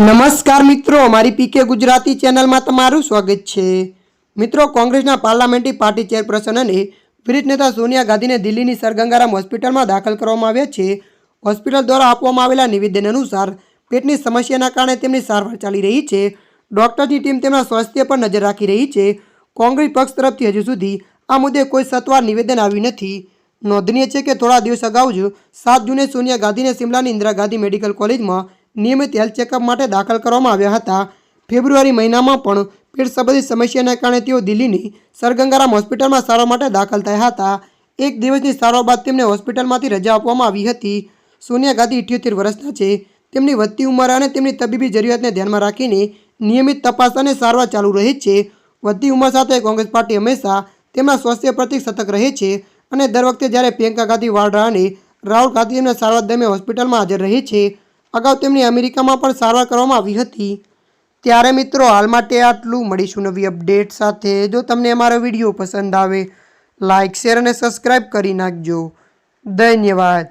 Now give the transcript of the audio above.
નમસ્કાર મિત્રો મારી પીકે ગુજરાતી ચેનલમાં તમારું સ્વાગત છે. મિત્રો, કોંગ્રેસના પાર્લામેન્ટરી પાર્ટી ચેરપર્સન અને વિરોધ નેતા સોનિયા ગાંધીને દિલ્હીની સરગંગારામ હોસ્પિટલમાં દાખલ કરવામાં આવ્યા છે. હોસ્પિટલ દ્વારા આપવામાં આવેલા નિવેદન અનુસાર પેટની સમસ્યાના કારણે તેમની સારવાર ચાલી રહી છે. ડોક્ટરની ટીમ તેમના સ્વાસ્થ્ય પર નજર રાખી રહી છે. કોંગ્રેસ પક્ષ તરફથી હજુ સુધી આ મુદ્દે કોઈ સત્વાર નિવેદન આવ્યું નથી. નોંધનીય છે કે થોડા દિવસ અગાઉ જ સાત જૂને સોનિયા ગાંધીને શિમલાની ઇન્દિરા ગાંધી મેડિકલ કોલેજમાં નિયમિત હેલ્થ ચેકઅપ માટે દાખલ કરવામાં આવ્યા હતા. ફેબ્રુઆરી મહિનામાં પણ પેટ સંબંધિત સમસ્યાને કારણે તેઓ દિલ્હીની સરગંગારામ હોસ્પિટલમાં સારવાર માટે દાખલ થયા હતા. એક દિવસની સારવાર બાદ તેમને હોસ્પિટલમાંથી રજા આપવામાં આવી હતી. સોનિયા ગાંધી ઇઠ્યોતેર વર્ષના છે. તેમની વધતી ઉંમર અને તેમની તબીબી જરૂરિયાતને ધ્યાનમાં રાખીને નિયમિત તપાસ અને સારવાર ચાલુ રહે છે. વધતી ઉંમર સાથે કોંગ્રેસ પાર્ટી હંમેશા તેમના સ્વાસ્થ્ય પ્રત્યે સતર્ક રહે છે અને દર વખતે જ્યારે પ્રિયંકા ગાંધી વાડરા અને રાહુલ ગાંધી તેમના સારવાર દરમિયાન હોસ્પિટલમાં હાજર રહે છે. અગાઉ તેમની અમેરિકામાં પણ સારવાર કરવામાં આવી હતી. ત્યારે મિત્રો, હાલ માટે આટલું. મળીશું નવી અપડેટ સાથે. જો તમને અમારો વીડિયો પસંદ આવે લાઇક શેર અને સબસ્ક્રાઈબ કરી નાખજો. ધન્યવાદ.